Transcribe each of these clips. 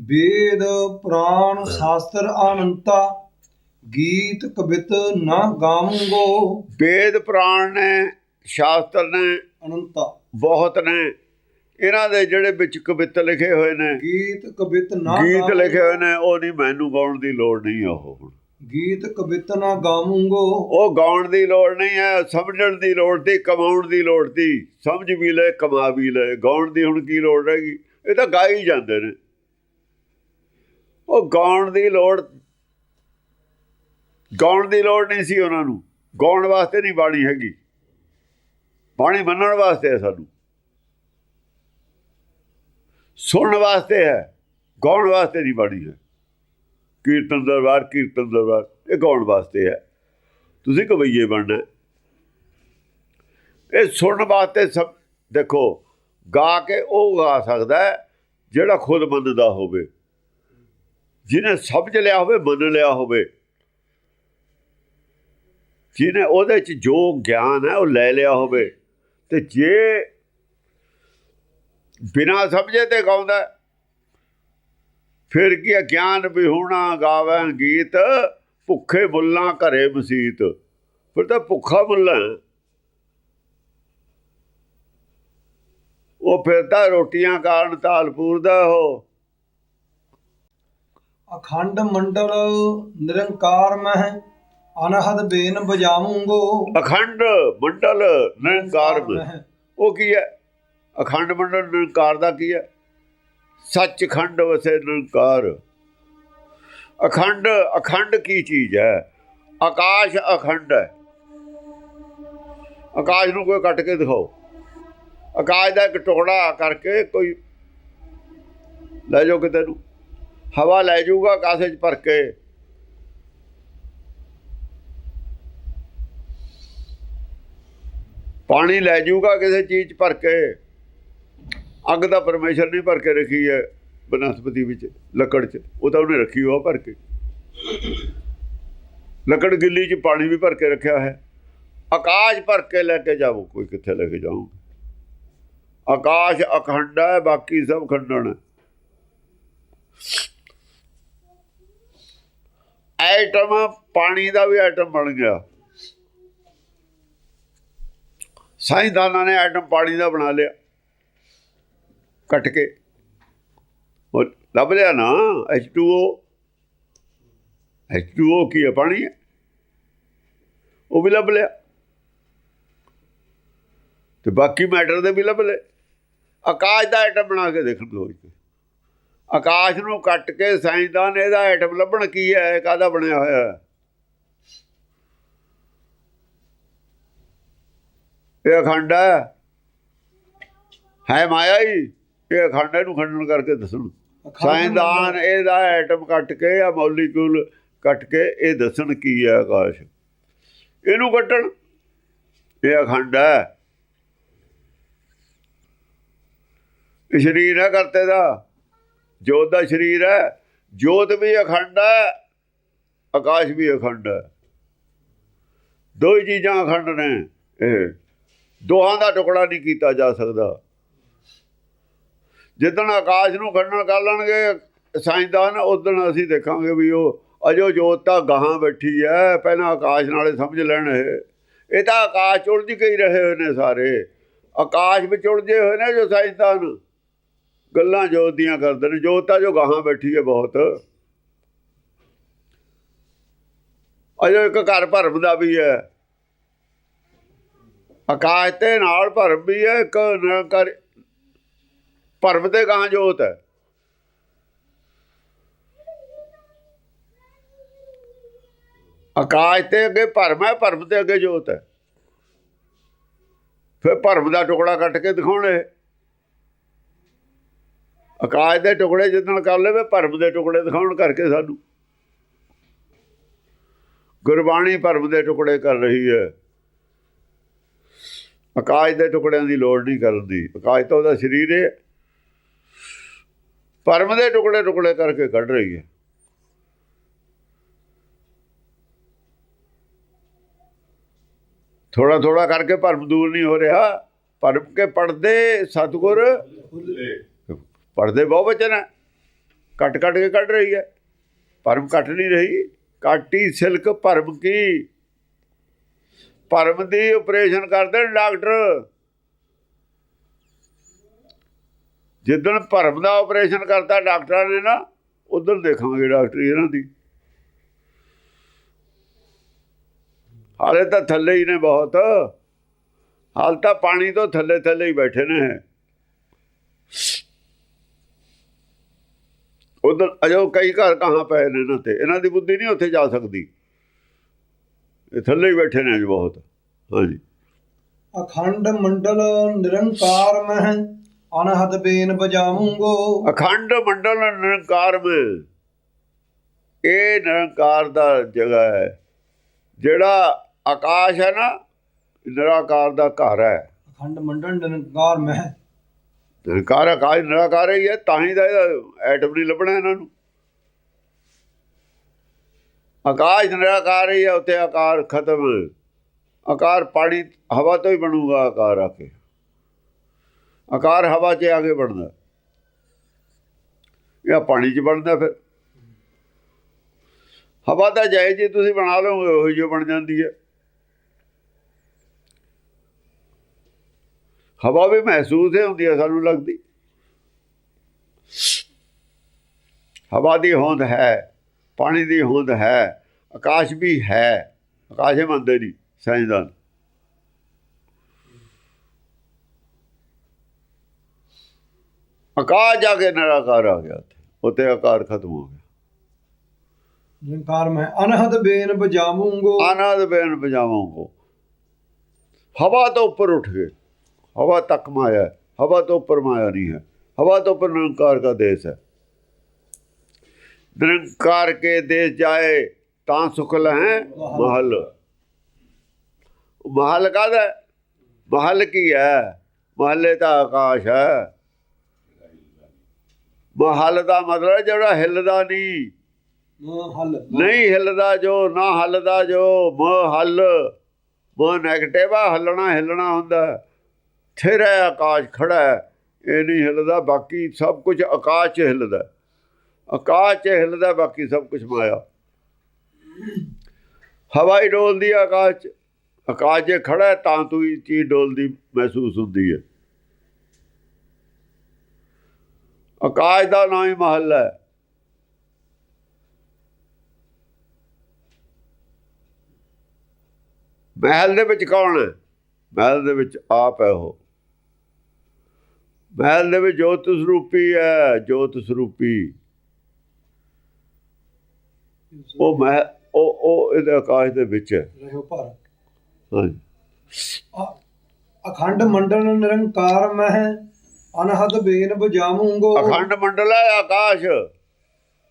ਵੇਦ ਪੁਰਾਣ ਸ਼ਾਸਤਰ ਅਨੰਤਾ ਗੀਤ ਕਵਿਤ ਨਾ ਗਾਵੰਗੋ। ਵੇਦ ਪੁਰਾਣ ਨੇ ਸ਼ਾਸਤਰ ਨੇ ਅਨੰਤਾ। ਬਹੁਤ ਨੇ। ਇਹਨਾਂ ਦੇ ਜਿਹੜੇ ਵਿੱਚ ਕਵਿਤ ਲਿਖੇ ਹੋਏ ਨੇ ਗੀਤ ਕਵਿਤ ਨਾ ਗੀਤ। ਲਿਖੇ ਹੋਏ ਨੇ ਉਹ ਨਹੀਂ ਮੈਨੂੰ ਗਾਉਣ ਦੀ ਲੋੜ ਨਹੀਂ ਉਹ ਹੁਣ। ਗੀਤ ਕਵਿਤ ਨਾ ਗਾਵੰਗੋ। ਉਹ ਗਾਉਣ ਦੀ ਲੋੜ ਨਹੀਂ ਹੈ ਸਮਝਣ ਦੀ ਲੋੜ ਦੀ ਕਮਾਉਣ ਦੀ ਲੋੜ ਦੀ ਸਮਝ ਵੀ ਲੈ ਕਮਾ ਵੀ ਲੈ ਗਾਉਣ ਦੀ ਹੁਣ ਕੀ ਲੋੜ ਹੈਗੀ? ਇਹ ਤਾਂ ਗਾ ਹੀ ਜਾਂਦੇ ਨੇ। ਉਹ ਗਾਉਣ ਦੀ ਲੋੜ, ਗਾਉਣ ਦੀ ਲੋੜ ਨਹੀਂ ਸੀ ਉਹਨਾਂ ਨੂੰ। ਗਾਉਣ ਵਾਸਤੇ ਨਹੀਂ ਬਾਣੀ ਹੈਗੀ। ਬਾਣੀ ਮੰਨਣ ਵਾਸਤੇ ਹੈ ਸਾਨੂੰ। ਸੁਣਨ ਵਾਸਤੇ ਹੈ। ਗਾਉਣ ਵਾਸਤੇ ਨਹੀਂ ਬਾਣੀ ਹੈ। ਕੀਰਤਨ ਦਰਬਾਰ ਕੀਰਤਨ ਦਰਬਾਰ, ਇਹ ਗਾਉਣ ਵਾਸਤੇ ਹੈ। ਤੁਸੀਂ ਕਵਈਏ ਬਣਨਾ ਇਹ ਸੁਣਨ ਵਾਸਤੇ ਸਭ, ਦੇਖੋ, ਗਾ ਕੇ ਉਹ ਗਾ ਸਕਦਾ ਜਿਹੜਾ ਖੁਦ ਮੰਨਦਾ ਹੋਵੇ। ਜਿਹਨੇ ਸਮਝ ਲਿਆ ਹੋਵੇ ਮੰਨ ਲਿਆ ਹੋਵੇ। ਜਿਹਨੇ ਉਹਦੇ ਚ ਜੋ ਗਿਆਨ ਹੈ ਉਹ ਲੈ ਲਿਆ ਹੋਵੇ। ਤੇ ਜੇ ਬਿਨਾ ਸਮਝੇ ਤੇ ਗਾਉਂਦਾ ਫਿਰ ਕੀ ਹੈ, ਗਿਆਨ ਵਿਹੂਣਾ ਗਾਵਾਂ ਗੀਤ ਭੁੱਖੇ ਬੁੱਲਾਂ ਘਰੇ ਮਸੀਤ। ਫਿਰ ਤਾਂ ਭੁੱਖਾ ਬੁੱਲਾ ਉਹ ਫਿਰ ਤਾਂ ਰੋਟੀਆਂ ਕਾਰਨ ਤਾਲਪੂਰ ਦਾ ਉਹ। ਅਖੰਡ ਮੰਡਲ ਨਿਰੰਕਾਰ ਮਹਿ ਅਨਹਦ ਬੇਨ ਬਜਾਵੂੰਗੋ ਅਖੰਡ ਮੰਡਲ ਨਿਰੰਕਾਰ ਮੈਂ ਉਹ ਕੀ ਹੈ? ਅਖੰਡ ਮੰਡਲ ਨਿਰੰਕਾਰ ਦਾ ਕੀ ਹੈ? ਸੱਚ ਖੰਡ ਵਸੇ ਨਿਰੰਕਾਰ। ਅਖੰਡ ਅਖੰਡ ਕੀ ਚੀਜ਼ ਹੈ? ਆਕਾਸ਼ ਅਖੰਡ ਹੈ। ਆਕਾਸ਼ ਨੂੰ ਕੋਈ ਕੱਟ ਕੇ ਦਿਖਾਓ। ਆਕਾਸ਼ ਦਾ ਇੱਕ ਟੁਕੜਾ ਕਰਕੇ ਕੋਈ ਲੈ ਜਾਓ ਕਿਤੇ ਨੂੰ। ਹਵਾ ਲੈ ਜਾਊਗਾ ਕਾਸੇ 'ਚ ਭਰ ਕੇ। ਪਾਣੀ ਲੈ ਜਾਊਗਾ ਕਿਸੇ ਚੀਜ਼ 'ਚ ਭਰ ਕੇ। ਅੱਗ ਦਾ ਪਰਮੇਸ਼ਰ ਨਹੀਂ ਭਰ ਕੇ ਰੱਖੀ ਹੈ ਬਨਸਪਤੀ ਵਿੱਚ, ਲੱਕੜ 'ਚ। ਉਹ ਤਾਂ ਉਹਨੇ ਰੱਖੀ ਹੋਆ ਭਰ ਕੇ। ਲੱਕੜ ਗਿੱਲੀ 'ਚ ਪਾਣੀ ਵੀ ਭਰ ਕੇ ਰੱਖਿਆ ਹੈ। ਆਕਾਸ਼ ਭਰ ਕੇ ਲੈ ਕੇ ਜਾਵੋ, ਕੋਈ ਕਿੱਥੇ ਲੈ ਕੇ ਜਾਊ ਆਕਾਸ਼ ਅਖੰਡ ਹੈ, ਬਾਕੀ ਸਭ ਖੰਡਣ ਹੈ। ਐਟਮ ਪਾਣੀ ਦਾ ਵੀ ਐਟਮ ਬਣ ਗਿਆ। ਸਾਇੰਸਦਾਨਾਂ ਨੇ ਐਟਮ ਪਾਣੀ ਦਾ ਬਣਾ ਲਿਆ। ਕੱਟ ਕੇ। ਉਹ ਲੱਭ ਲਿਆ ਨਾ H2O H2O ਕੀ ਹੈ? ਪਾਣੀ ਹੈ। ਉਹ ਵੀ ਲੱਭ ਲਿਆ। ਤੇ ਬਾਕੀ ਮੈਟਰ ਦੇ ਵੀ ਲੱਭ ਲਏ। ਆਕਾਸ਼ ਦਾ ਐਟਮ ਬਣਾ ਕੇ ਦੇਖਣ ਦੋ ਆਕਾਸ਼ ਨੂੰ ਕੱਟ ਕੇ ਸਾਇੰਸਦਾਨ ਇਹਦਾ ਐਟਮ ਲੱਭਣ ਕੀ ਹੈ? ਕਾਹਦਾ ਬਣਿਆ ਹੋਇਆ ਹੈ? ਇਹ ਅਖੰਡ ਹੈ। ਹੈ ਮਾਇਆ ਹੀ। ਇਹ ਅਖੰਡ ਹੈ ਨੂੰ ਖੰਡਨ ਕਰਕੇ ਦੱਸਣ। ਸਾਇੰਸਦਾਨ ਇਹਦਾ ਐਟਮ ਕੱਟ ਕੇ ਜਾਂ ਮੋਲੀਕਿਊਲ ਕੱਟ ਕੇ ਇਹ ਦੱਸਣ ਕੀ ਹੈ ਆਕਾਸ਼? ਇਹਨੂੰ ਕੱਟਣ। ਇਹ ਅਖੰਡ ਹੈ। ਇਹ ਸਰੀਰ ਹੈ ਕਰਤੇ ਦਾ। ਜੋਤ ਦਾ ਸਰੀਰ ਹੈ, ਜੋਤ ਵੀ ਅਖੰਡ ਹੈ, ਆਕਾਸ਼ ਵੀ ਅਖੰਡ ਹੈ। ਦੋ ਹੀ ਚੀਜ਼ਾਂ ਅਖੰਡ ਨੇ, ਇਹ। ਦੋਹਾਂ ਦਾ ਟੁਕੜਾ ਨਹੀਂ ਕੀਤਾ ਜਾ ਸਕਦਾ। ਜਿੱਦਣ ਆਕਾਸ਼ ਨੂੰ ਖੰਡਨ ਕਰ ਲੈਣਗੇ ਸਾਇੰਸਦਾਨ ਉਦੋਂ ਅਸੀਂ ਦੇਖਾਂਗੇ ਵੀ ਉਹ ਅਜੋ ਜੋਤ ਤਾਂ ਗਾਹਾਂ ਬੈਠੀ ਹੈ, ਪਹਿਲਾਂ ਆਕਾਸ਼ ਨਾਲੇ ਸਮਝ ਲੈਣ ਇਹ। ਇਹ ਤਾਂ ਆਕਾਸ਼ ਚ ਉਲਝ ਕੇ ਹੀ ਰਹੇ ਹੋਏ ਨੇ ਸਾਰੇ। ਆਕਾਸ਼ ਵਿੱਚ ਉਲਝੇ ਹੋਏ ਨੇ ਜੋ ਸਾਇੰਸਦਾਨ ਗੱਲਾਂ ਜੋਤ ਦੀਆਂ ਕਰਦੇ ਨੇ, ਜੋਤ ਤਾਂ ਜੋ ਗਾਹਾਂ ਬੈਠੀ ਹੈ ਬਹੁਤ। ਅਜੇ ਇੱਕ ਘਰ ਭਰਮ ਦਾ ਵੀ ਹੈ ਆਕਾਸ਼ ਤੇ ਨਾਲ ਭਰਮ ਵੀ ਹੈ ਇੱਕ ਨਿਰੰਕਾਰ ਭਰਮ ਤੇ ਗਾਂ ਜੋਤ ਹੈ ਆਕਾਸ਼ ਤੇ ਅੱਗੇ ਭਰਮ ਹੈ ਭਰਮ ਤੇ ਅੱਗੇ ਜੋਤ ਹੈ ਫਿਰ ਭਰਮ ਦਾ ਟੁਕੜਾ ਕੱਟ ਕੇ ਦਿਖਾਉਣੇ। ਆਕਾਸ਼ ਦੇ ਟੁਕੜੇ ਜਿੱਦਣ ਕਰ ਲਵੇ, ਭਰਮ ਦੇ ਟੁਕੜੇ ਦਿਖਾਉਣ ਕਰਕੇ ਸਾਨੂੰ। ਗੁਰਬਾਣੀ ਭਰਮ ਦੇ ਟੁਕੜੇ ਕਰ ਰਹੀ ਹੈ। ਆਕਾਸ਼ ਦੇ ਟੁਕੜਿਆਂ ਦੀ ਲੋੜ ਨਹੀਂ ਕਰਨ ਦੀ। ਆਕਾਸ਼ ਤਾਂ ਉਹਦਾ ਸਰੀਰ ਹੈ। ਭਰਮ ਦੇ ਟੁਕੜੇ ਟੁਕੜੇ ਕਰਕੇ ਕੱਢ ਰਹੀ ਹੈ। ਥੋੜਾ ਥੋੜਾ ਕਰਕੇ ਭਰਮ ਦੂਰ ਨਹੀਂ ਹੋ ਰਿਹਾ। ਭਰਮ ਕੇ ਪੜਦੇ ਸਤਗੁਰ। ਪੜਦੇ ਬਹੁ ਵਚਨ ਹੈ ਕੱਟ ਕੱਟ ਕੇ ਕੱਢ ਰਹੀ ਹੈ। ਭਰਮ ਕੱਟ ਨਹੀਂ ਰਹੀ। ਕਾਟੀ ਸਿਲਕ ਭਰਮ ਕੀ? ਭਰਮ ਦੀ ਆਪਰੇਸ਼ਨ ਕਰਦੇ ਨੇ ਡਾਕਟਰ। ਜਿੱਦਣ ਭਰਮ ਦਾ ਆਪਰੇਸ਼ਨ ਕਰਤਾ ਡਾਕਟਰਾਂ ਨੇ ਨਾ ਉਦੋਂ ਦੇਖਾਂਗੇ ਡਾਕਟਰੀ ਇਹਨਾਂ ਦੀ। ਹਾਲੇ ਤਾਂ ਥੱਲੇ ਹੀ ਨੇ ਬਹੁਤ। ਹਾਲ ਤਾਂ ਪਾਣੀ ਤੋਂ ਥੱਲੇ ਥੱਲੇ ਹੀ ਬੈਠੇ ਨੇ ਉਧਰ ਅਜੋ ਕਈ ਘਰ ਕਹਾਂ ਪਏ ਨੇ ਇਹਨਾਂ ਤੇ। ਇਹਨਾਂ ਦੀ ਬੁੱਧੀ ਨਹੀਂ ਉੱਥੇ ਜਾ ਸਕਦੀ। ਇਹ ਥੱਲੇ ਹੀ ਬੈਠੇ ਨੇ ਅਜੇ ਬਹੁਤ। ਹਾਂਜੀ। ਅਖੰਡ ਮੰਡਲ ਨਿਰੰਕਾਰ ਮਹਿ ਅਨਹਦ ਬੇਨ ਬਜਾਵੂੰਗੋ ਅਖੰਡ ਮੰਡਲ ਨਿਰੰਕਾਰ ਮੈਂ ਇਹ ਨਿਰੰਕਾਰ ਦਾ ਜਗ੍ਹਾ ਹੈ। ਜਿਹੜਾ ਆਕਾਸ਼ ਹੈ ਨਾ ਨਿਰਾਕਾਰ ਦਾ ਘਰ ਹੈ। ਅਖੰਡ ਮੰਡਲ ਨਿਰੰਕਾਰ ਮਹਿ ਨਿਰੰਕਾਰ ਆਕਾਸ਼ ਨਿਰਾਕਾਰ ਹੀ ਹੈ ਤਾਂ ਹੀ ਦਾ ਇਹਦਾ ਐਟਮ ਨਹੀਂ ਲੱਭਣਾ ਇਹਨਾਂ ਨੂੰ। ਆਕਾਸ਼ ਨਿਰਾਕਾਰ ਹੀ ਹੈ ਉੱਥੇ ਆਕਾਰ ਖਤਮ। ਆਕਾਰ ਪਾਣੀ, ਹਵਾ ਤੋਂ ਹੀ ਬਣੂਗਾ ਆਕਾਰ ਆ ਕੇ। ਆਕਾਰ ਹਵਾ 'ਚ ਆ ਕੇ ਬਣਦਾ। ਇਹ ਪਾਣੀ 'ਚ ਬਣਦਾ ਫਿਰ। ਹਵਾ ਦਾ ਜਾਇ ਜੇ ਤੁਸੀਂ ਬਣਾ ਲਓਗੇ, ਉਹੀ ਜੋ ਬਣ ਜਾਂਦੀ ਹੈ। ਹਵਾ ਵੀ ਮਹਿਸੂਸ ਹੀ ਹੁੰਦੀ ਹੈ ਸਾਨੂੰ ਲੱਗਦੀ। ਹਵਾ ਦੀ ਹੋਂਦ ਹੈ ਪਾਣੀ ਦੀ ਹੋਂਦ ਹੈ ਆਕਾਸ਼ ਵੀ ਹੈ ਆਕਾਸ਼ ਹੀ ਮੰਨਦੇ ਨਹੀਂ ਸਾਇੰਸਦਾਨ। ਆਕਾਸ਼ ਜਾ ਕੇ ਨਿਰਾਕਾਰ ਆ ਗਿਆ ਉੱਥੇ ਆਕਾਰ ਖਤਮ ਹੋ ਗਿਆ। ਨਿਰੰਕਾਰ ਮਹਿ ਅਨਹਦ ਬੇਨ ਬਜਾਵੂੰਗੋ। ਆਨੰਦ ਬੇਨ ਬਜਾਵਾਂਗੋ। ਹਵਾ ਤੋਂ ਉੱਪਰ ਉੱਠ ਗਏ। ਹਵਾ ਤੱਕ ਮਾਇਆ ਹੈ। ਹਵਾ ਤੋਂ ਉੱਪਰ ਮਾਇਆ ਨਹੀਂ ਹੈ ਹਵਾ ਤੋਂ ਉੱਪਰ ਨਿਰੰਕਾਰ ਦਾ ਦੇਸ਼ ਹੈ। ਨਿਰੰਕਾਰ ਕੇ ਦੇਸ਼ ਜਾਏ ਤਾਂ ਸੁਖਲ ਹੈ ਮਹਲ। ਮਹਲ ਕਾਹਦਾ ਹੈ? ਮਹਲ ਕੀ ਹੈ? ਮਹਲੇ ਤਾਂ ਆਕਾਸ਼ ਹੈ। ਮਹਲ ਦਾ ਮਤਲਬ ਜਿਹੜਾ ਹਿੱਲਦਾ ਨਹੀਂ। ਨਹੀਂ ਹਿੱਲਦਾ ਜੋ ਨਾ ਹੱਲਦਾ ਜੋ ਮ ਹੱਲ ਮ ਨੈਗੇਟਿਵ ਆ ਹੱਲਣਾ ਹਿੱਲਣਾ ਹੁੰਦਾ ਥਿਰ ਹੈ ਆਕਾਸ਼ ਖੜਾ ਹੈ ਇਹ ਨਹੀਂ ਹਿੱਲਦਾ, ਬਾਕੀ ਸਭ ਕੁਝ ਆਕਾਸ਼ 'ਚ ਹਿੱਲਦਾ। ਆਕਾਸ਼ 'ਚ ਹਿੱਲਦਾ, ਬਾਕੀ ਸਭ ਕੁਝ ਮਾਇਆ। ਹਵਾ ਹੀ ਡੋਲਦੀ ਹੈ ਆਕਾਸ਼ 'ਚ। ਆਕਾਸ਼ 'ਚ ਖੜਾ ਹੈ ਤਾਂ ਤੂੰ ਹੀ ਚੀਜ਼ ਡੋਲਦੀ ਮਹਿਸੂਸ ਹੁੰਦੀ ਹੈ ਆਕਾਸ਼ ਦਾ ਨਾਂ ਹੀ ਮਹੱਲ ਹੈ। ਮਹਿਲ ਦੇ ਵਿੱਚ ਕੌਣ ਹੈ? ਮਹਿਲ ਦੇ ਵਿੱਚ ਆਪ ਹੈ ਉਹ। ਮਹਿਲ ਦੇ ਵਿੱਚ ਜੋਤ ਸਰੂਪੀ ਹੈ ਜੋਤ ਸਰੂਪੀ। ਉਹ ਮਹਿ ਉਹ ਉਹ ਇਹਦੇ ਆਕਾਸ਼ ਦੇ ਵਿੱਚ ਹੈ। ਰਹਿਓ ਭਰ ਅਖੰਡ ਮੰਡਲ ਨਿਰੰਕਾਰ ਮਹਿ ਅਨਹਦ ਬੇਨ ਬਜਾਵੂੰਗੋ ਅਖੰਡ ਮੰਡਲ ਹੈ ਆਕਾਸ਼।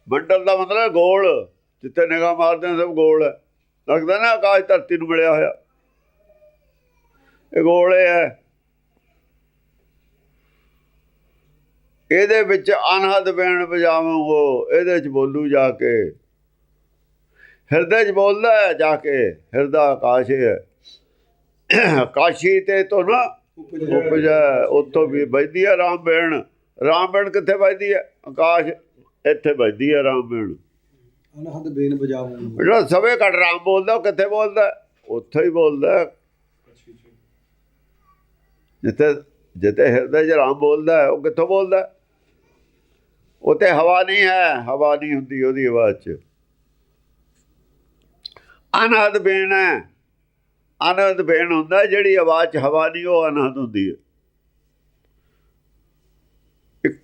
ਮੰਡਲ ਦਾ ਮਤਲਬ ਗੋਲ। ਜਿੱਥੇ ਨਿਗਾਹ ਮਾਰਦੇ ਸਭ ਗੋਲ ਹੈ। ਲੱਗਦਾ ਨਾ ਆਕਾਸ਼ ਧਰਤੀ ਨੂੰ ਮਿਲਿਆ ਹੋਇਆ। ਇਹ ਗੋਲ ਹੀ। ਇਹਦੇ ਵਿੱਚ ਅਨਹਦ ਬੇਣ ਵਜਾਵਾਂਗੋ ਇਹਦੇ ਚ ਬੋਲੂ ਜਾ ਕੇ। ਹਿਰਦੇ ਚ ਬੋਲਦਾ ਹੈ ਜਾ ਕੇ ਹਿਰਦਾ ਆਕਾਸ਼ ਹੈ। ਆਕਾਸ਼ੀ ਤੇ ਤੋਂ ਨਾ ਉਪਜ ਉੱਥੋਂ ਵੀ ਵੱਜਦੀ ਹੈ ਰਾਮ ਬੇਣ ਰਾਮ ਬੇਣ ਕਿੱਥੇ ਵੱਜਦੀ ਹੈ? ਆਕਾਸ਼ ਇੱਥੇ ਵੱਜਦੀ ਹੈ ਰਾਮ ਬੇਣ ਅਨਹਦ ਬੇਨ ਬਜਾਵੂੰਗੋ ਜਿਹੜਾ ਸਵੇ ਘਟ ਰਾਮ ਬੋਲਦਾ ਉਹ ਕਿੱਥੇ ਬੋਲਦਾ? ਉੱਥੇ ਹੀ ਬੋਲਦਾ। ਜਿੱਥੇ ਜਿੱਥੇ ਹਿਰਦੇ 'ਚ ਰਾਮ ਬੋਲਦਾ ਉਹ ਕਿੱਥੋਂ ਬੋਲਦਾ ਹੈ? ਉੱਥੇ ਹਵਾ ਨਹੀਂ ਹੈ, ਹਵਾ ਨਹੀਂ ਹੁੰਦੀ ਉਹਦੀ ਆਵਾਜ਼ 'ਚ। ਅਨਹਦ ਬੇਣ ਹੈ। ਅਨਹਦ ਬੇਣ ਹੁੰਦਾ ਜਿਹੜੀ ਆਵਾਜ਼ 'ਚ ਹਵਾ ਨਹੀਂ, ਉਹ ਅਨਹਦ ਹੁੰਦੀ ਹੈ। ਇੱਕ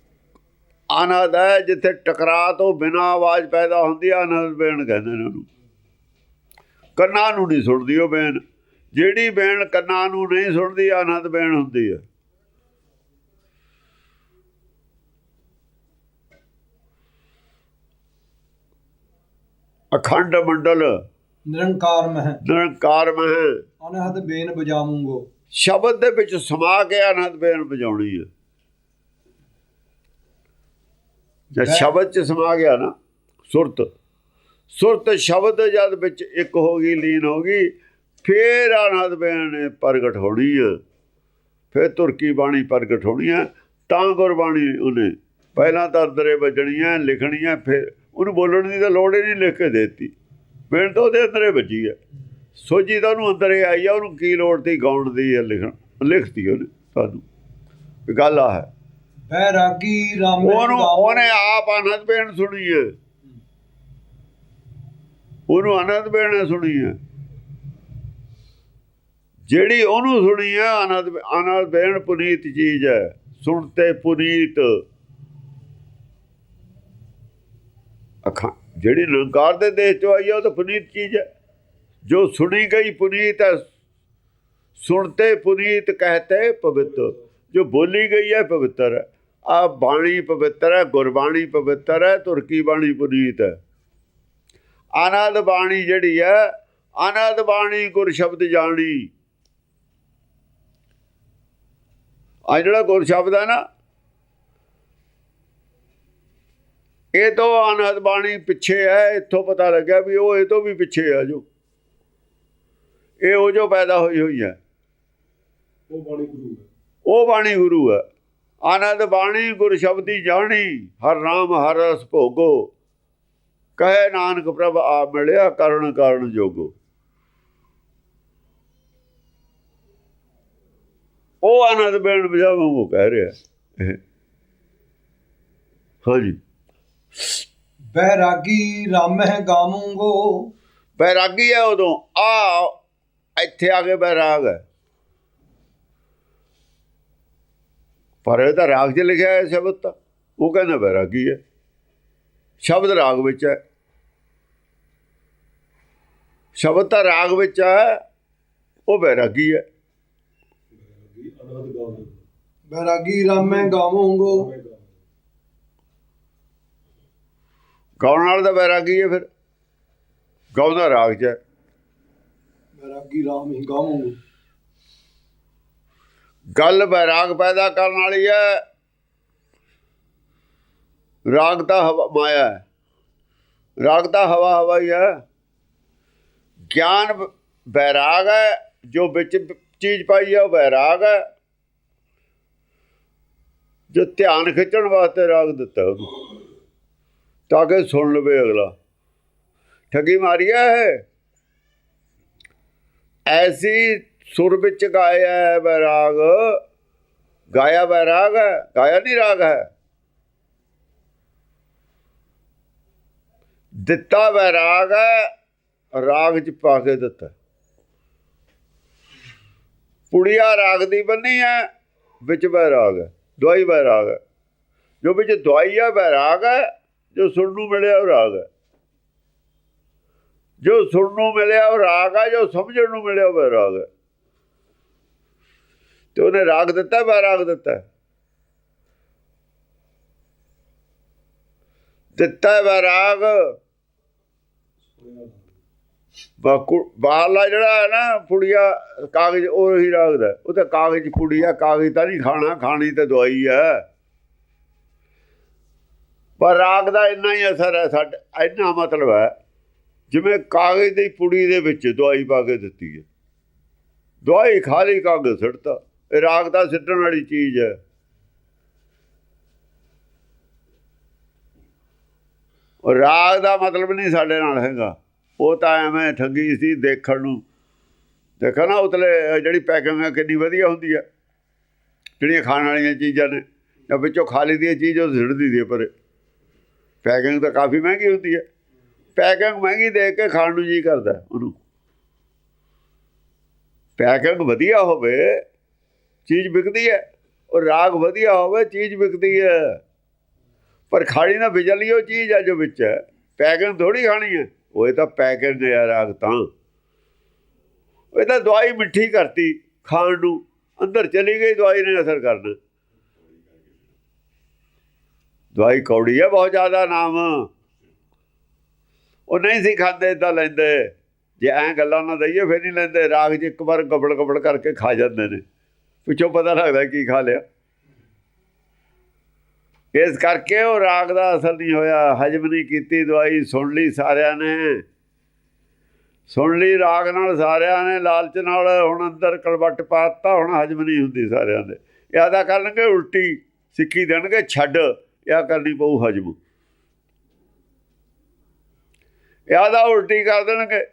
ਅਨਹਦ ਹੈ, ਜਿੱਥੇ ਟਕਰਾਅ ਤੋਂ ਬਿਨਾਂ ਆਵਾਜ਼ ਪੈਦਾ ਹੁੰਦੀ ਹੈ ਅਨਹਦ ਬੇਣ ਕਹਿੰਦੇ ਨੇ ਉਹਨੂੰ। ਕੰਨਾਂ ਨੂੰ ਨਹੀਂ ਸੁਣਦੀ ਉਹ ਬੇਣ। ਜਿਹੜੀ ਬੇਣ ਕੰਨਾਂ ਨੂੰ ਨਹੀਂ ਸੁਣਦੀ ਅਨਹਦ ਬੇਣ ਹੁੰਦੀ ਹੈ। ਅਖੰਡ ਮੰਡਲ। ਨਿਰੰਕਾਰ ਮਹਿ। ਨਿਰੰਕਾਰ ਮਹਿ। ਅਨਹਦ ਬੇਨ ਬਜਾਵੂੰਗੋ ਸ਼ਬਦ ਦੇ ਵਿੱਚ ਸਮਾ ਕੇ ਅਨੰਦ ਬੇਨ ਵਜਾਉਣੀ ਹੈ। ਜੇ ਸ਼ਬਦ ਚ ਸਮਾ ਗਿਆ ਨਾ ਸੁਰਤ। ਸੁਰਤ ਸ਼ਬਦ ਜਦ ਵਿੱਚ ਇੱਕ ਹੋ ਗਈ ਲੀਨ ਹੋ ਗਈ ਫੇਰ ਅਨੰਦ ਬੇਨ ਪ੍ਰਗਟ ਹੋਣੀ ਹੈ। ਫੇਰ ਤੁਰਕੀ ਬਾਣੀ ਪ੍ਰਗਟ ਹੋਣੀ ਹੈ ਤਾਂ ਗੁਰਬਾਣੀ ਉਹਨੇ। ਪਹਿਲਾਂ ਤਾਂ ਅੰਦਰੇ ਵੱਜਣੀਆਂ ਲਿਖਣੀਆਂ ਫਿਰ ਉਹਨੂੰ ਬੋਲਣ ਦੀ ਤਾਂ ਲੋੜ ਹੀ ਨਹੀਂ ਲਿਖ ਕੇ ਦੇਤੀ। ਬੇਨ ਤਾਂ ਉਹਦੇ ਅੰਦਰੇ ਵੱਜੀ ਹੈ ਸੋਝੀ ਤਾਂ ਉਹਨੂੰ ਅੰਦਰੇ ਆਈ ਆ ਉਹਨੂੰ ਕੀ ਲੋੜ ਤੀ ਗਾਉਣ ਦੀ ਹੈ ਲਿਖਣ? ਲਿਖਤੀ ਉਹਨੇ ਤੁਹਾਨੂੰ ਗੱਲ ਆ ਹੈ। ਬੈਰਾਗੀ ਰਾਮ ਉਹਨੂੰ ਉਹਨੇ ਆਪ ਆਨੰਦ ਬੇਣ ਸੁਣੀ ਹੈ। ਉਹਨੂੰ ਆਨੰਦ ਬੇਣ ਸੁਣੀ ਹੈ। ਜਿਹੜੀ ਉਹਨੂੰ ਸੁਣੀ ਹੈ ਆਨੰਦ ਆਨੰਦ ਬੇਣ ਪੁਨੀਤ ਚੀਜ਼ ਹੈ ਸੁਣਤੇ ਪੁਨੀਤ। ਅੱਖਾਂ, ਜਿਹੜੀ ਨਿਰੰਕਾਰ ਦੇ ਦੇਸ਼ ਚੋਂ ਆਈ ਹੈ ਉਹ ਤਾਂ ਪੁਨੀਤ ਚੀਜ਼ ਹੈ। ਜੋ ਸੁਣੀ ਗਈ ਪੁਨੀਤ ਹੈ, ਸੁਣਤੇ ਪੁਨੀਤ ਕਹਤੇ ਪਵਿੱਤਰ। ਜੋ ਬੋਲੀ ਗਈ ਹੈ, ਪਵਿੱਤਰ ਹੈ। ਆ ਬਾਣੀ ਪਵਿੱਤਰ ਹੈ, ਗੁਰਬਾਣੀ ਪਵਿੱਤਰ ਹੈ, ਤੁਰਕੀ ਬਾਣੀ ਪੁਨੀਤ ਹੈ। ਆਨੰਦ ਬਾਣੀ ਜਿਹੜੀ ਹੈ, ਆਨੰਦ ਬਾਣੀ ਗੁਰ ਸ਼ਬਦ ਜਾਣੀ। ਆ ਜਿਹੜਾ ਗੁਰ ਸ਼ਬਦ ਹੈ ਨਾ ਇਹ ਤੋਂ ਆਨੰਦ ਬਾਣੀ ਪਿੱਛੇ ਹੈ ਇੱਥੋਂ ਪਤਾ ਲੱਗਿਆ ਵੀ ਉਹ ਇਹ ਤੋਂ ਵੀ ਪਿੱਛੇ ਆ ਜੋ। ਇਹ ਉਹ ਜੋ ਪੈਦਾ ਹੋਈ ਹੋਈ ਹੈ। ਉਹ ਬਾਣੀ ਗੁਰੂ ਹੈ। ਉਹ ਬਾਣੀ ਗੁਰੂ ਹੈ। ਆਨੰਦ ਬਾਣੀ ਗੁਰ ਸ਼ਬਦੀ ਜਾਣੀ ਹਰ ਨਾਮ ਹਰ ਰਸ ਭੋਗੋ। ਕਹੇ ਨਾਨਕ ਪ੍ਰਭ ਆ ਮਿਲਿਆ ਕਰਨ ਕਾਰਨ ਜੋਗੋ। ਉਹ ਆਨੰਦ ਬੇਣ ਬਜਾਵਾਂ ਉਹ ਕਹਿ ਰਿਹਾ। ਹਾਂਜੀ। ਬੈਰਾਗੀ ਰਾਮਹਿ ਗਾਵੂੰਗੋ। ਬੈਰਾਗੀ ਹੈ ਉਦੋਂ। ਆ ਇੱਥੇ ਆ ਕੇ ਬੈਰਾਗ ਹੈ। ਪਰ ਇਹ ਤਾਂ ਰਾਗ 'ਚ ਲਿਖਿਆ ਹੈ ਸ਼ਬਦ ਤਾਂ। ਉਹ ਕਹਿੰਦਾ ਬੈਰਾਗੀ ਹੈ। ਸ਼ਬਦ ਰਾਗ ਵਿੱਚ ਹੈ। ਸ਼ਬਦ ਤਾਂ ਰਾਗ ਵਿੱਚ ਹੈ ਉਹ ਬੈਰਾਗੀ ਹੈ। ਬੈਰਾਗੀ ਰਾਮਹਿ ਗਾਵੂੰਗੋ। ਗਾਉਣ ਵਾਲਾ ਤਾਂ ਬੈਰਾਗੀ ਹੈ ਫਿਰ। ਗਾਉਂਦਾ ਰਾਗ 'ਚ ਹੈ। ਬੈਰਾਗੀ ਰਾਮ ਹੀ ਗਾਵੂੰਗੋ। ਗੱਲ ਬੈਰਾਗ ਪੈਦਾ ਕਰਨ ਵਾਲੀ ਹੈ। ਰਾਗ ਤਾਂ ਹਵਾ ਮਾਇਆ ਹੈ। ਰਾਗ ਤਾਂ ਹਵਾ ਹਵਾ ਹੀ ਹੈ। ਗਿਆਨ ਬੈਰਾਗ ਹੈ। ਜੋ ਵਿੱਚ ਚੀਜ਼ ਪਾਈ ਹੈ ਉਹ ਬੈਰਾਗ ਹੈ। ਜੋ ਧਿਆਨ ਖਿੱਚਣ ਵਾਸਤੇ ਰਾਗ ਦਿੱਤਾ ਉਹਨੂੰ। ਤਾਂ ਕਿ ਸੁਣ ਲਵੇ ਅਗਲਾ। ਠੱਗੀ ਮਾਰੀਆ ਹੈ ਐਸੀ ਸੁਰ ਵਿੱਚ ਗਾਇਆ ਹੈ ਬੈਰਾਗ ਗਾਇਆ ਬੈਰਾਗ ਹੈ? ਗਾਇਆ ਨਹੀਂ ਰਾਗ ਹੈ? ਦਿੱਤਾ ਬੈਰਾਗ ਹੈ, ਰਾਗ ਚ ਪਾ ਕੇ ਦਿੱਤਾ। ਪੁੜੀਆ ਰਾਗ ਦੀ ਬੰਨੀ ਹੈ, ਵਿੱਚ ਬੈਰਾਗ ਹੈ ਦਵਾਈ ਬੈਰਾਗ ਹੈ। ਜੋ ਵਿੱਚ ਦਵਾਈ ਹੈ ਬੈਰਾਗ ਹੈ ਜੋ ਸੁਣ ਨੂੰ ਮਿਲਿਆ ਉਹ ਰਾਗ ਹੈ। ਜੋ ਸੁਣ ਨੂੰ ਮਿਲਿਆ ਉਹ ਰਾਗ ਹੈ, ਜੋ ਸਮਝਣ ਨੂੰ ਮਿਲਿਆ ਉਹ ਬੈਰਾਗ ਹੈ। ਤੇ ਉਹਨੇ ਰਾਗ ਦਿੱਤਾ ਬੈਰਾਗ ਦਿੱਤਾ। ਦਿੱਤਾ ਬੈਰਾਗ ਬਾਕੂ ਬਾਹਲਾ ਜਿਹੜਾ ਹੈ ਨਾ, ਪੁੜੀਆ, ਕਾਗਜ਼, ਉਹ ਹੀ ਰਾਗ ਦਾ। ਉਹ ਤਾਂ ਕਾਗਜ਼ ਪੁੜੀਆ, ਕਾਗਜ਼ ਤਾਂ ਨਹੀਂ ਖਾਣਾ, ਖਾਣੀ ਤੇ ਦਵਾਈ ਹੈ। ਪਰ ਰਾਗ ਦਾ ਇੰਨਾ ਹੀ ਅਸਰ ਹੈ, ਸਾਡਾ ਇੰਨਾ ਮਤਲਬ ਹੈ, ਜਿਵੇਂ ਕਾਗਜ਼ ਦੀ ਪੁੜੀ ਦੇ ਵਿੱਚ ਦਵਾਈ ਪਾ ਕੇ ਦਿੱਤੀ ਹੈ। ਦਵਾਈ ਖਾਲੀ ਕਾਗਜ਼ ਸਿੱਟਤਾ, ਇਹ ਰਾਗ ਦਾ ਸਿੱਟਣ ਵਾਲੀ ਚੀਜ਼ ਹੈ। ਉਹ ਰਾਗ ਦਾ ਮਤਲਬ ਨਹੀਂ ਸਾਡੇ ਨਾਲ ਹੈਗਾ। ਉਹ ਤਾਂ ਐਵੇਂ ਠੱਗੀ ਸੀ ਦੇਖਣ ਨੂੰ। ਦੇਖੋ ਨਾ ਉਤਲੇ, ਜਿਹੜੀ ਪੈਕਿੰਗ ਹੈ ਕਿੰਨੀ ਵਧੀਆ ਹੁੰਦੀ ਹੈ। ਜਿਹੜੀਆਂ ਖਾਣ ਵਾਲੀਆਂ ਚੀਜ਼ਾਂ ਨੇ, ਜਾਂ ਵਿੱਚੋਂ ਖਾਲੀ ਦੀ ਚੀਜ਼ ਉਹ ਸਿੱਟ ਦੀ ਪਰੇ। ਪੈਕਿੰਗ ਤਾਂ ਕਾਫੀ ਮਹਿੰਗੀ ਹੁੰਦੀ ਹੈ। ਪੈਕਿੰਗ ਮਹਿੰਗੀ ਦੇ ਕੇ ਖਾਣ ਨੂੰ ਜੀ ਕਰਦਾ ਉਹਨੂੰ। ਪੈਕਿੰਗ ਵਧੀਆ ਹੋਵੇ, ਚੀਜ਼ ਵਿਕਦੀ ਹੈ। ਔਰ ਰਾਗ ਵਧੀਆ ਹੋਵੇ, ਚੀਜ਼ ਵਿਕਦੀ ਹੈ। ਪਰ ਖਾਣੀ ਨਾ ਬਿਜਲੀ ਉਹ ਚੀਜ਼ ਹੈ ਜੋ ਵਿੱਚ ਹੈ। ਪੈਕਿੰਗ ਥੋੜੀ ਖਾਣੀ ਹੈ। ਉਹ ਇਹ ਤਾਂ ਪੈਕਿੰਗ ਹੈ ਰਾਗ ਤਾਂ। ਇਹ ਤਾਂ ਦਵਾਈ ਮਿੱਠੀ ਕਰਤੀ ਖਾਣ ਨੂੰ। ਅੰਦਰ ਚਲੀ ਗਈ, ਦਵਾਈ ਨੇ ਅਸਰ ਕਰਨਾ। ਦਵਾਈ ਕੌੜੀ ਹੈ ਬਹੁਤ ਜ਼ਿਆਦਾ ਨਾਮ। ਉਹ ਨਹੀਂ ਸੀ ਖਾਂਦੇ, ਤਾਂ ਲੈਂਦੇ। ਜੇ ਐਂ ਗੱਲਾਂ ਨਾ ਦਈਏ, ਫਿਰ ਨਹੀਂ ਲੈਂਦੇ। ਰਾਗ 'ਚ ਇੱਕ ਵਾਰ ਗਬੜ ਗਬੜ ਕਰਕੇ ਖਾ ਜਾਂਦੇ ਨੇ। ਪਿੱਛੋਂ ਪਤਾ ਲੱਗਦਾ ਕੀ ਖਾ ਲਿਆ। ਇਸ ਕਰਕੇ ਉਹ ਰਾਗ ਦਾ ਅਸਰ ਨਹੀਂ ਹੋਇਆ। ਹਜਮ ਨਹੀਂ ਕੀਤੀ ਦਵਾਈ, ਸੁਣ ਲਈ ਸਾਰਿਆਂ ਨੇ। ਸੁਣ ਲਈ ਰਾਗ ਨਾਲ ਸਾਰਿਆਂ ਨੇ, ਲਾਲਚ ਨਾਲ ਹੁਣ ਅੰਦਰ ਕਲਵੱਟ ਪਾਤਾ, ਹੁਣ ਹਜਮ ਨਹੀਂ ਹੁੰਦੀ ਸਾਰਿਆਂ ਦੇ। ਯਾਦਾ ਕਰਨਗੇ, ਉਲਟੀ ਸਿੱਖੀ ਦੇਣਗੇ, ਛੱਡ। ਇਹ ਕਰਨੀ ਪਊ ਹਜਮ। ਇਹ ਦਾ ਉਲਟੀ ਕਰ ਦੇਣਗੇ,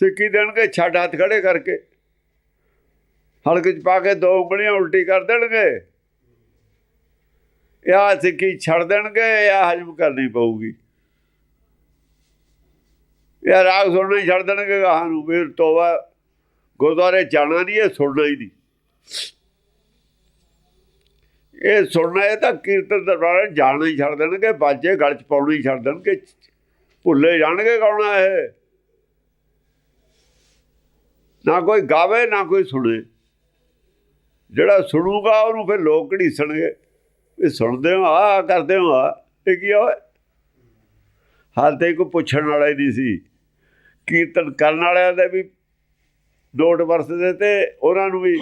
ਸਿੱਕੀ ਦੇਣਗੇ, ਛੱਡ ਹੱਥ ਖੜੇ ਕਰਕੇ। ਹਲਕ ਚ ਪਾ ਕੇ ਦੋ ਉਂਗਲੀਆਂ ਉਲਟੀ ਕਰ ਦੇਣਗੇ। ਇਹ ਸਿੱਕੀ ਛੱਡ ਦੇਣਗੇ, ਇਹ ਹਜਮ ਕਰਨੀ ਪਊਗੀ। ਇਹ ਰਾਗ ਸੁਣਨਾ ਹੀ ਛੱਡ ਦੇਣਗੇ ਗਾਹਾਂ ਨੂੰ, ਫਿਰ ਤੋਬਾ ਗੁਰਦੁਆਰੇ ਜਾਣਾ ਨਹੀਂ, ਇਹ ਸੁਣਨਾ ਹੀ ਨਹੀਂ। ਇਹ ਸੁਣਨਾ ਇਹ ਤਾਂ ਕੀਰਤਨ ਦਰਬਾਰ ਜਾਣਾ ਹੀ ਛੱਡ ਦੇਣਗੇ, ਬਾਜੇ ਗਲ ਚ ਪਾਉਣਾ ਹੀ ਛੱਡ ਦੇਣਗੇ, ਭੁੱਲੇ ਜਾਣਗੇ ਗਾਉਣਾ ਇਹ? ਨਾ ਕੋਈ ਗਾਵੇ, ਨਾ ਕੋਈ ਸੁਣੇ। ਜਿਹੜਾ ਸੁਣੂਗਾ ਉਹਨੂੰ ਫਿਰ ਲੋਕ ਘੜੀਸਣਗੇ ਇਹ ਸੁਣਦੇ ਹੋ ਆ ਕਰਦੇ ਹੋ ਆ ਇਹ ਕੀ ਹੋਏ ਹਾਲ ਤੇ ਕੋਈ ਪੁੱਛਣ ਵਾਲਾ ਹੀ ਨਹੀਂ ਸੀ। ਕੀਰਤਨ ਕਰਨ ਵਾਲਿਆਂ ਦੇ ਵੀ ਨੋਟ ਵਰਤਦੇ ਤੇ ਉਹਨਾਂ ਨੂੰ ਵੀ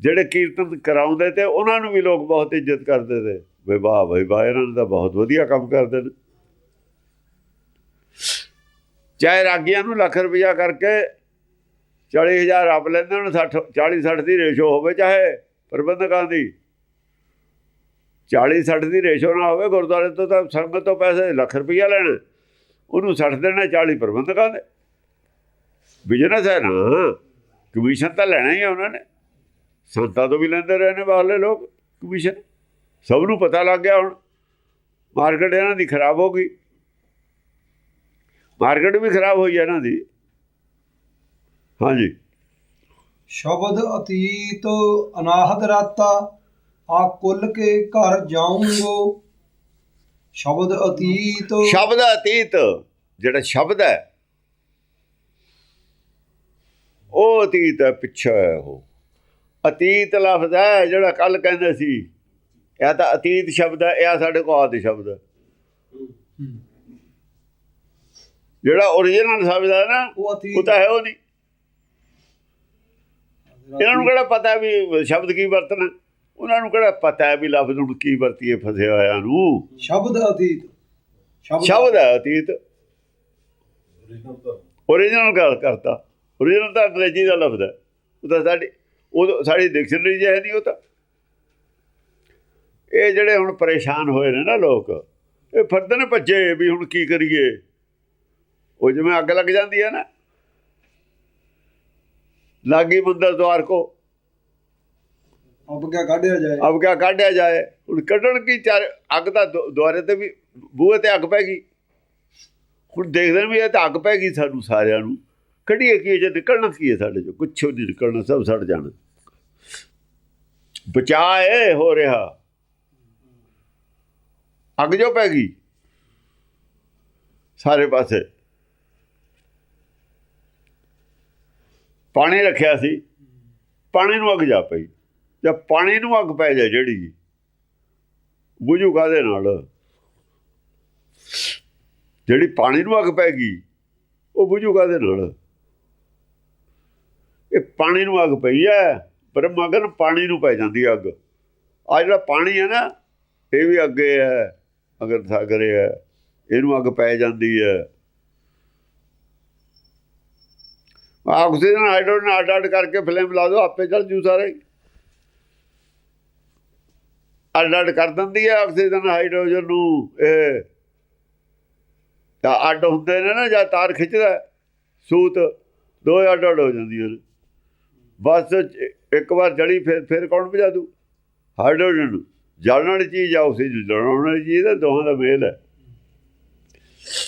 ਜਿਹੜੇ ਕੀਰਤਨ ਕਰਾਉਂਦੇ ਤੇ ਉਹਨਾਂ ਨੂੰ ਵੀ ਲੋਕ ਬਹੁਤ ਇੱਜ਼ਤ ਕਰਦੇ ਤੇ। ਵੇ ਵਾਹ ਬਈ ਵਾਹ, ਇਹਨਾਂ ਨੇ ਤਾਂ ਬਹੁਤ ਵਧੀਆ ਕੰਮ ਕਰਦੇ ਨੇ। ਚਾਹੇ ਰਾਗੀਆਂ ਨੂੰ ਲੱਖ ਰੁਪਇਆ ਕਰਕੇ 40000 ਆਪ ਲੈਂਦੇ ਹੁਣ 60 40 60 ਦੀ ਰੇਸ਼ੋ ਹੋਵੇ ਚਾਹੇ ਪ੍ਰਬੰਧਕਾਂ ਦੀ। 40 60 ਦੀ ਰੇਸ਼ੋ ਨਾ ਹੋਵੇ, ਗੁਰਦੁਆਰੇ ਤੋਂ ਤਾਂ ਸੰਗਤ ਤੋਂ ਪੈਸੇ ਲੱਖ ਰੁਪਇਆ ਲੈਣਾ। ਉਹਨੂੰ 60 ਦੇਣਾ 40 ਪ੍ਰਬੰਧਕਾਂ ਦੇ। ਬਿਜ਼ਨਸ ਹੈ ਨਾ। ਕਮਿਸ਼ਨ ਤਾਂ ਲੈਣਾ ਹੀ ਆ ਉਹਨਾਂ ਨੇ। ਸੰਤਾਂ ਤੋਂ ਵੀ ਲੈਂਦੇ ਰਹੇ ਨੇ ਬਾਹਰਲੇ ਲੋਕ ਕਮਿਸ਼ਨ। ਸਭ ਨੂੰ ਪਤਾ ਲੱਗ ਗਿਆ ਹੁਣ। ਮਾਰਕੀਟ ਇਹਨਾਂ ਦੀ ਖਰਾਬ ਹੋ ਗਈ। ਮਾਰਕੀਟ ਵੀ ਖਰਾਬ ਹੋਈ ਹੈ ਇਹਨਾਂ ਦੀ। ਹਾਂਜੀ। ਸ਼ਬਦ ਅਤੀਤ ਅਨਾਹਤ ਰਾਤਾ ਆ ਕੁੱਲ ਕੇ ਘਰ ਜਾਊਂਗੋ। ਸ਼ਬਦ ਅਤੀਤ। ਸ਼ਬਦ ਅਤੀਤ ਜਿਹੜਾ ਸ਼ਬਦ ਹੈ ਉਹ ਅਤੀਤ ਹੈ ਪਿੱਛੇ ਹੈ ਉਹ। ਅਤੀਤ ਲਫ਼ਜ਼ ਹੈ ਜਿਹੜਾ ਕੱਲ ਕਹਿੰਦੇ ਸੀ। ਇਹ ਤਾਂ ਅਤੀਤ ਸ਼ਬਦ ਹੈ ਇਹ ਸਾਡੇ ਕੋਲ ਆਦਿ ਸ਼ਬਦ ਹੈ। ਜਿਹੜਾ origignal ਸ਼ਬਦ ਹੈ ਨਾ ਉਹ ਤਾਂ ਹੈ ਉਹ ਨਹੀਂ। ਇਹਨਾਂ ਨੂੰ ਕਿਹੜਾ ਪਤਾ ਵੀ ਸ਼ਬਦ ਕੀ ਵਰਤਣਾ? ਉਹਨਾਂ ਨੂੰ ਕਿਹੜਾ ਪਤਾ ਹੈ ਵੀ ਲਫ਼ਜ਼ ਨੂੰ ਕੀ ਵਰਤੀਏ ਫਸੇ ਹੋਇਆਂ ਨੂੰ? ਸ਼ਬਦ ਅਤੀਤ। ਸ਼ਬਦ ਹੈ ਅਤੀਤ। ਓਰੀਜਨਲ ਗੱਲ ਕਰਤਾ। ਓਰੀਜਨਲ ਤਾਂ ਅੰਗਰੇਜ਼ੀ ਦਾ ਲਫ਼ਜ਼ ਹੈ। ਉਹ ਤਾਂ ਸਾਡੀ ਉਹ ਸਾਡੀ ਡਿਕਸ਼ਨਰੀ ਜਿਹੀ ਹੈ ਨਹੀਂ ਉਹ ਤਾਂ। ਇਹ ਜਿਹੜੇ ਹੁਣ ਪਰੇਸ਼ਾਨ ਹੋਏ ਨੇ ਨਾ ਲੋਕ ਇਹ ਫਿਰਦੇ ਨੇ ਭੱਜੇ ਵੀ ਹੁਣ ਕੀ ਕਰੀਏ। ਉਹ ਜਿਵੇਂ ਅੱਗ ਲੱਗ ਜਾਂਦੀ ਹੈ ਨਾ। ਲਾਗੀ ਮੰਦਰ ਦਵਾਰ ਕੋ। ਅਬ ਕਿਆ ਕਾਢਿਆ ਜਾਏ? ਅਬ ਕਿਆ ਕਾਢਿਆ ਜਾਏ। ਹੁਣ ਕੱਢਣ ਕੀ ਚਾਰ ਅੱਗ ਦੁ- ਦੁਆਰੇ ਤੇ ਵੀ ਬੂਹੇ ਤੇ ਅੱਗ ਪੈ ਗਈ। ਹੁਣ ਦੇਖਦੇ ਨੇ ਵੀ ਇਹ ਤਾਂ ਅੱਗ ਪੈ ਗਈ ਸਾਨੂੰ ਸਾਰਿਆਂ ਨੂੰ। ਕੱਢੀਏ ਕੀ ਹੈ, ਜੇ ਨਿਕਲਣਾ ਕੀ ਹੈ ਸਾਡੇ ਚੋਂ? ਕੁਛ ਨਹੀਂ ਨਿਕਲਣਾ ਸਭ ਸੜ ਜਾਣਾ। ਬਚਾਏ ਹੋ ਰਿਹਾ। ਅੱਗ ਜੋ ਪੈ ਗਈ। ਸਾਰੇ ਪਾਸੇ। ਪਾਣੀ ਰੱਖਿਆ ਸੀ। ਪਾਣੀ ਨੂੰ ਅੱਗ ਜਾ ਪਈ। ਜਾਂ ਪਾਣੀ ਨੂੰ ਅੱਗ ਪੈ ਜਾਏ ਜਿਹੜੀ। ਬੁਝੂ ਕਾਦੇ ਨਾਲ? ਜਿਹੜੀ ਪਾਣੀ ਨੂੰ ਅੱਗ ਪੈ ਗਈ ਉਹ ਬੁਝੂ ਕਾਦੇ ਨਾਲ? ਇਹ ਪਾਣੀ ਨੂੰ ਅੱਗ ਪਈ ਹੈ ਪਰ ਮਗਨ ਪਾਣੀ ਨੂੰ ਪੈ ਜਾਂਦੀ ਹੈ ਅੱਗ। ਆ ਜਿਹੜਾ ਪਾਣੀ ਹੈ ਨਾ, ਇਹ ਵੀ ਅੱਗੇ ਹੈ ਅਗਰ ਸਾਗਰ ਹੈ ਇਹਨੂੰ ਅੱਗ ਪੈ ਜਾਂਦੀ ਹੈ ਆਕਸੀਜਨ, ਹਾਈਡਰੋਜਨ ਅੱਡ ਅੱਡ ਕਰਕੇ ਫਲੇਮ ਲਾ ਦਿਓ ਆਪੇ ਚੱਲ ਜੂ ਸਾਰੇ। ਅੱਡ ਅੱਡ ਕਰ ਦਿੰਦੀ ਹੈ ਆਕਸੀਜਨ, ਹਾਈਡਰੋਜਨ ਨੂੰ, ਇਹ। ਤਾਂ ਅੱਡ ਹੁੰਦੇ ਨੇ ਨਾ, ਜਾਂ ਤਾਰ ਖਿੱਚਦਾ, ਸੂਤ ਦੋ ਅੱਡ ਅੱਡ ਹੋ ਜਾਂਦੀਆਂ ਨੇ। ਬਸ ਇੱਕ ਵਾਰ ਜੜੀ ਫਿਰ ਫਿਰ ਕੌਣ ਭਜਾ ਦੂ? ਹਾਈਡਰੋਜਨ ਜਲਣ ਵਾਲੀ ਚੀਜ਼ ਆ ਆਕਸੀਜਨ ਜਲਣ ਵਾਲੀ ਚੀਜ਼ ਹੈ ਦੋਹਾਂ ਦਾ ਮੇਲ ਹੈ।